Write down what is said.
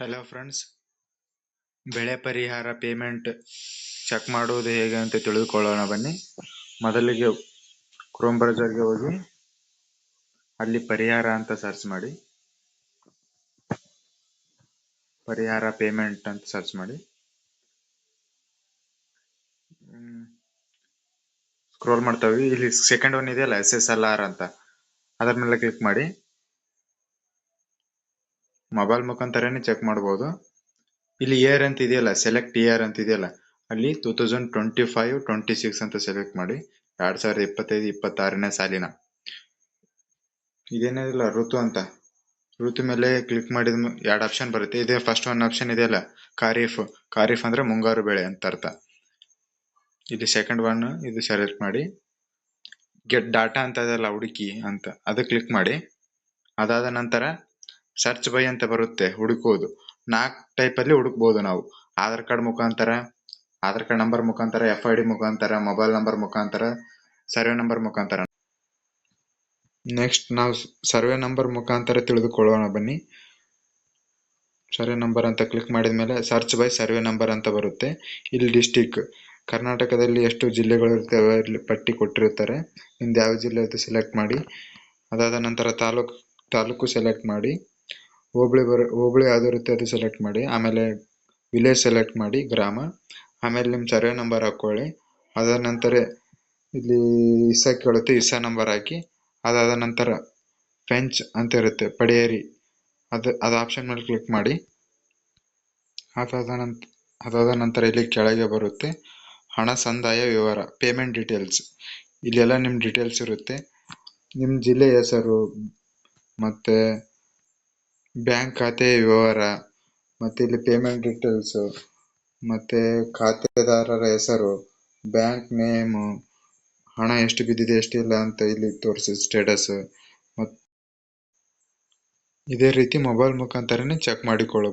Hello friends ಬೆಳೆ ಪರಿಹಾರ payment check ಮಾಡುವುದು ಹೇಗೆ ಅಂತ ತಿಳಿದುಕೊಳ್ಳೋಣ ಬನ್ನಿ. ಮೊದಲಿಗೆ ಕ್ರೋಮ್ ಬ್ರೌಸರ್ಗೆ ಹೋಗಿ ಅಲ್ಲಿ ಪರಿಹಾರ ಅಂತ ಸರ್ಚ್ ಮಾಡಿ. ಪರಿಹಾರ ಪೇಮೆಂಟ್ ಅಂತ ಸರ್ಚ್ ಮಾಡಿ. ಸ್ಕ್ರೋಲ್ ಮಾಡ್ತಾವೆ ಇಲ್ಲಿ ಸೆಕೆಂಡ್ ಒನ್ ಇದೆಯಲ್ಲ ಎಸ್ ಎಸ್ ಎಲ್ ಆರ್ ಅಂತ. ಅದರ ಮೇಲೆ ಕ್ಲಿಕ್ ಮಾಡಿ. ಮೊಬೈಲ್ ಮುಖಾಂತರನೇ ಚೆಕ್ ಮಾಡ್ಬೋದು. ಇಲ್ಲಿ ಇಯರ್ ಅಂತ ಇದೆಯಲ್ಲ ಸೆಲೆಕ್ಟ್ ಇಯರ್ ಅಂತ ಇದೆಯಲ್ಲ, ಅಲ್ಲಿ two thousand twenty five twenty six ಅಂತ ಸೆಲೆಕ್ಟ್ ಮಾಡಿ, ಎರಡ್ ಸಾವಿರದ ಇಪ್ಪತ್ತೈದು, ಇಪ್ಪತ್ತಾರನೇ ಸಾಲಿನ. ಇದೇನಿಲ್ಲ, ಋತು ಅಂತ. ಋತು ಮೇಲೆ ಕ್ಲಿಕ್ ಮಾಡಿದ ಎರಡು ಆಪ್ಷನ್ ಬರುತ್ತೆ. ಇದೇ ಫಸ್ಟ್ ಒನ್ ಆಪ್ಷನ್ ಇದೆಯಲ್ಲ, ಖಾರೀಫ್. ಖಾರೀಫ್ ಅಂದ್ರೆ ಮುಂಗಾರು ಬೆಳೆ ಅಂತ ಅರ್ಥ. ಇಲ್ಲಿ ಸೆಕೆಂಡ್ ಒನ್ ಇದು ಸೆಲೆಕ್ಟ್ ಮಾಡಿ ಗೆಟ್ ಡಾಟಾ ಅಂತ ಇದೆಯಲ್ಲ, ಹುಡುಕಿ ಅಂತ. ಅದು ಕ್ಲಿಕ್ ಮಾಡಿ, ಅದಾದ ನಂತರ ಸರ್ಚ್ ಬೈ ಅಂತ ಬರುತ್ತೆ ಹುಡುಕೋದು ನಾಲ್ಕು ಟೈಪಲ್ಲಿ ಹುಡುಕ್ಬೋದು ನಾವು. ಆಧಾರ್ ಕಾರ್ಡ್ ಮುಖಾಂತರ ಆಧಾರ್ ಕಾರ್ಡ್ ನಂಬರ್ ಮುಖಾಂತರ ಎಫ್ ಐ ಡಿ ಮುಖಾಂತರ ಮೊಬೈಲ್ ನಂಬರ್ ಮುಖಾಂತರ ಸರ್ವೆ ನಂಬರ್ ಮುಖಾಂತರ. ನೆಕ್ಸ್ಟ್ ನಾವು ಸರ್ವೆ ನಂಬರ್ ಮುಖಾಂತರ ತಿಳಿದುಕೊಳ್ಳೋಣ ಬನ್ನಿ. ಸರ್ವೆ ನಂಬರ್ ಅಂತ ಕ್ಲಿಕ್ ಮಾಡಿದ ಮೇಲೆ ಸರ್ಚ್ ಬೈ ಸರ್ವೆ ನಂಬರ್ ಅಂತ ಬರುತ್ತೆ. ಇಲ್ಲಿ ಡಿಸ್ಟಿಕ್ ಕರ್ನಾಟಕದಲ್ಲಿ ಎಷ್ಟು ಜಿಲ್ಲೆಗಳು ಇರ್ತವೆ, ಇಲ್ಲಿ ಪಟ್ಟಿ ಕೊಟ್ಟಿರುತ್ತಾರೆ ನಿಮ್ದು ಯಾವ ಜಿಲ್ಲೆ ಅಂತ ಸೆಲೆಕ್ಟ್ ಮಾಡಿ. ಅದಾದ ನಂತರ ತಾಲೂಕು ತಾಲೂಕು ಸೆಲೆಕ್ಟ್ ಮಾಡಿ. ಹೋಬಳಿ ಬರ, ಹೋಬಳಿ ಯಾವ್ದು ಅದು ಸೆಲೆಕ್ಟ್ ಮಾಡಿ, ಆಮೇಲೆ ವಿಲೇಜ್ ಸೆಲೆಕ್ಟ್ ಮಾಡಿ, ಗ್ರಾಮ, ಆಮೇಲೆ ನಿಮ್ಮ ಸರ್ವೆ ನಂಬರ್ ಹಾಕ್ಕೊಳ್ಳಿ ಅದಾದ ನಂತರ ಇಲ್ಲಿ ಇಸಾ ಕೇಳುತ್ತೆ, ಇಸಾ ನಂಬರ್ ಹಾಕಿ, ಅದಾದ ನಂತರ ಫೆಂಚ್ ಅಂತ ಇರುತ್ತೆ, ಪಡೆಯರಿ. ಅದು ಅದು ಆಪ್ಷನ್ ಮೇಲೆ ಕ್ಲಿಕ್ ಮಾಡಿ. ಅದಾದ ನಂತರ ಅದಾದ ನಂತರ ಇಲ್ಲಿ ಕೆಳಗೆ ಬರುತ್ತೆ, ಹಣ ಸಂದಾಯ ವಿವರ ಪೇಮೆಂಟ್ ಡೀಟೇಲ್ಸ್ ಇಲ್ಲೆಲ್ಲ ನಿಮ್ಮ ಡೀಟೇಲ್ಸ್ ಇರುತ್ತೆ. ನಿಮ್ಮ ಜಿಲ್ಲೆ ಹೆಸರು, ಮತ್ತು ಬ್ಯಾಂಕ್ ಖಾತೆ ವಿವರ ಮತ್ತೆ ಇಲ್ಲಿ ಪೇಮೆಂಟ್ ಡೀಟೇಲ್ಸ್ ಮತ್ತೆ ಖಾತೆದಾರರ ಹೆಸರು, ಬ್ಯಾಂಕ್ ನೇಮು, ಹಣ ಎಷ್ಟು ಬಿದ್ದಿದೆ ಎಷ್ಟಿಲ್ಲ ಅಂತ ಇಲ್ಲಿ ತೋರಿಸಿ ಸ್ಟೇಟಸ್ ಮತ್ತು ಇದೇ ರೀತಿ ಮೊಬೈಲ್ ಮುಖಾಂತರನೇ ಚೆಕ್ ಮಾಡಿಕೊಳ್ಳಬಹುದು.